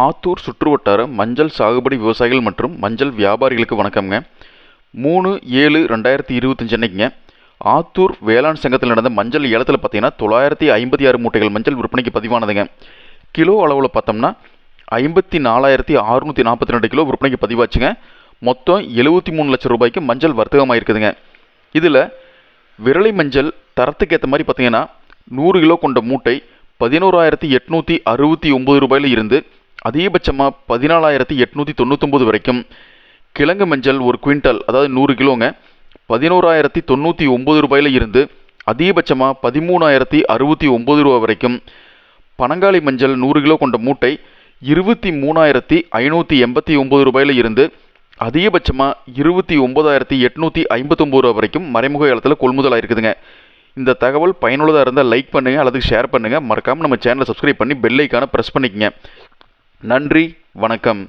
ஆத்தூர் சுற்றுவட்டார மஞ்சள் சாகுபடி விவசாயிகள் மற்றும் மஞ்சள் வியாபாரிகளுக்கு வணக்கம்ங்க. மூணு ஏழு ரெண்டாயிரத்தி இருபத்தஞ்சு அன்னைக்குங்க. ஆத்தூர் வேளாண் சங்கத்தில் நடந்த மஞ்சள் ஏலத்தில் பார்த்தீங்கன்னா தொள்ளாயிரத்தி ஐம்பத்தி ஆறு மூட்டைகள் மஞ்சள் விற்பனைக்கு பதிவானதுங்க. கிலோ அளவில் பார்த்தோம்னா ஐம்பத்தி நாலாயிரத்தி அறுநூற்றி நாற்பத்தி ரெண்டு கிலோ விற்பனைக்கு பதிவாச்சுங்க. மொத்தம் எழுபத்தி மூணு லட்சம் ரூபாய்க்கு மஞ்சள் வர்த்தகமாக இருக்குதுங்க இதில் விரலை மஞ்சள் தரத்துக்கு ஏற்ற மாதிரி பார்த்தீங்கன்னா நூறு கிலோ கொண்ட மூட்டை பதினோராயிரத்தி எட்நூற்றி அறுபத்தி ஒம்பது ரூபாயில் இருந்து அதிகபட்சமாக பதினாலாயிரத்தி எட்நூற்றி தொண்ணூத்தொம்பது வரைக்கும் கிழங்கு மஞ்சள் ஒரு குவிண்டல் அதாவது நூறு கிலோங்க பதினோராயிரத்தி தொண்ணூற்றி ஒம்பது ரூபாயில இருந்து அதிகபட்சமாக பதிமூணாயிரத்தி அறுபத்தி ஒம்பது ரூபா வரைக்கும் பனங்காளி மஞ்சள் நூறு கிலோ கொண்ட மூட்டை இருபத்தி மூணாயிரத்தி ஐநூற்றி எண்பத்தி ஒம்பது ரூபாயில இருந்து அதிகபட்சமாக இருபத்தி ஒம்பதாயிரத்தி எட்நூற்றி ஐம்பத்தொம்பது ரூபா வரைக்கும் மறைமுக ஏலத்தில் கொள்முதல் ஆயிருக்குதுங்க. இந்த தகவல் பயனுள்ளதாக இருந்தால் லைக் பண்ணுங்கள் அல்லது ஷேர் பண்ணுங்கள் மறக்காமல் நம்ம சேனலை சப்ஸ்கிரைப் பண்ணி பெல்லைக்கான ப்ரெஸ் பண்ணிக்கங்க. நன்றி வணக்கம்.